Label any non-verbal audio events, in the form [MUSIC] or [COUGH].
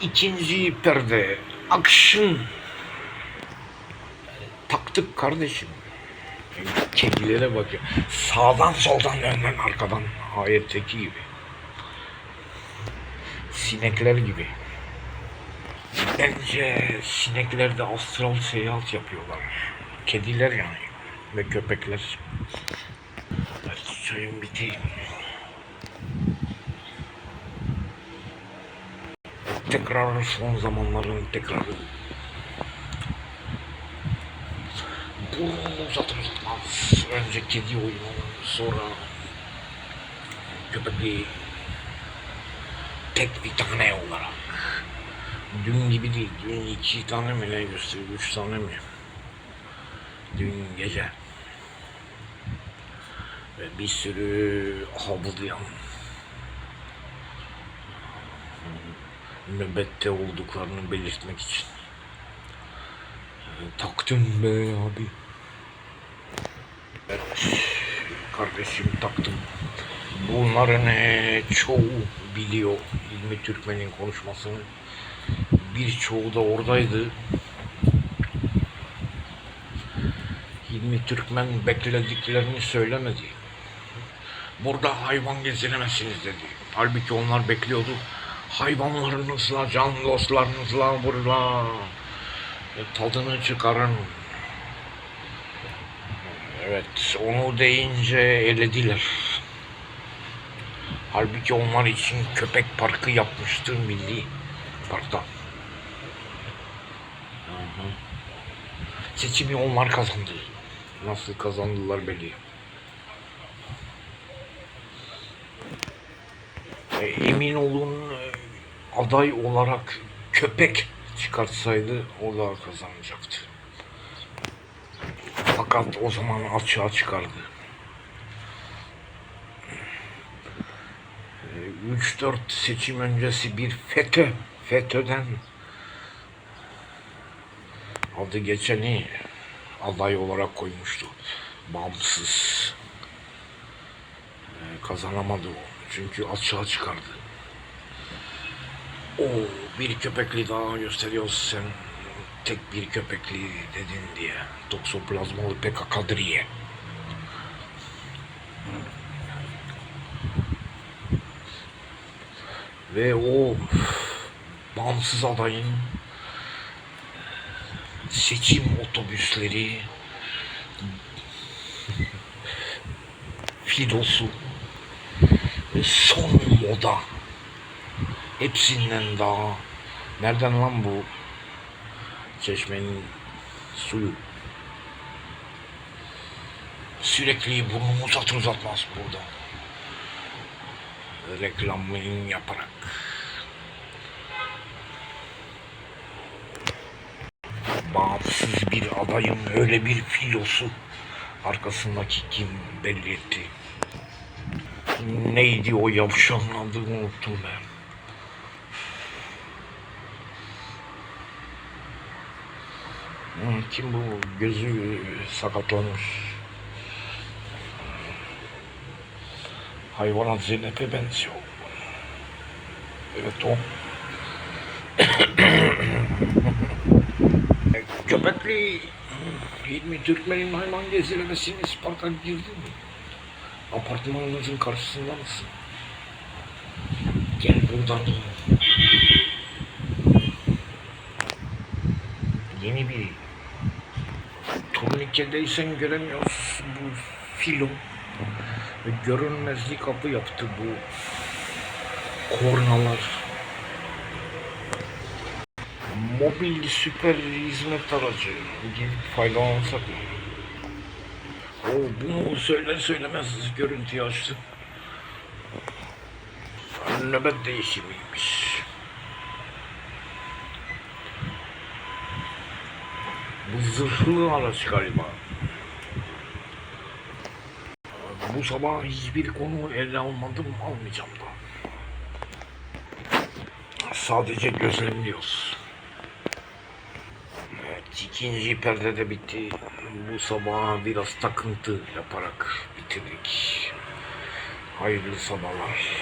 ikinci perde. Action. Taktık kardeşim. Kedilere bakıyor. Sağdan soldan önden arkadan ayetteki gibi. Sinekler gibi. Bence sinekler de astral seyahat yapıyorlar. Kediler yani ve köpekler. Hadi suyun biteyim. Tekrar son zamanların tekrarı. Burnunu uzatır uzatmaz. Önce kedi oyunu, sonra köpekli tek bir tane olarak. Dün gibi değil, dün iki tane mi ne gösteriyor, üç tane mi? Dün gece. Ve bir sürü havlayan nöbette olduklarını belirtmek için. Ee, Taktım be abi. Evet, kardeşim taktım. Bunların çoğu biliyor İlmi Türkmen'in konuşmasını. Birçoğu da oradaydı. Hilmi Türkmen beklediklerini söylemedi. Burada hayvan gezdiremezsiniz dedi. Halbuki onlar bekliyordu. Hayvanlarınızla, can dostlarınızla burada e, tadını çıkarın. Evet, onu deyince elediler. Halbuki onlar için köpek parkı yapmıştı milli parkta. Seçimi onlar kazandı. Nasıl kazandılar belli. E, emin olun aday olarak köpek çıkartsaydı o da kazanacaktı. Fakat o zaman açığa çıkardı. E, 3-4 seçim öncesi bir FETÖ, FETÖ'den adı geçeni aday olarak koymuştu. Bağımsız. E, kazanamadı o. Çünkü açığa çıkardı. O bir köpekli daha gösteriyoruz sen tek bir köpekli dedin diye. Toksoplazmalı PKK diye. Ve o bağımsız adayın seçim otobüsleri [LAUGHS] filosu ve son moda hepsinden daha. Nereden lan bu? Çeşmenin suyu. Sürekli burnumu uzatır uzatmaz burada. Reklamını yaparak. Bağımsız bir adayım öyle bir filosu. Arkasındaki kim belli etti. Neydi o yavşanın unuttum ben. Kim bu gözü sakatlanmış. Hayvanat Zeynep'e benziyor. Evet o. [COUGHS] Köpekli Hilmi Türkmen'in hayvan gezdirmesini Isparta girdi mi? Apartmanınızın karşısında mısın? Gel buradan. Yeni bir turnikedeysen göremiyoruz bu filo. Ve görünmezlik kapı yaptı bu kornalar. Mobil süper hizmet aracı gibi faydalansak mı? O bunu söyler söylemez görüntüyü açtı. Nöbet değişimiymiş. Zırhlı araç galiba. Bu sabah hiçbir konu ele almadım, almayacağım da. Sadece gözlemliyoruz. Evet, ikinci perde de bitti. Bu sabah biraz takıntı yaparak bitirdik. Hayırlı sabahlar.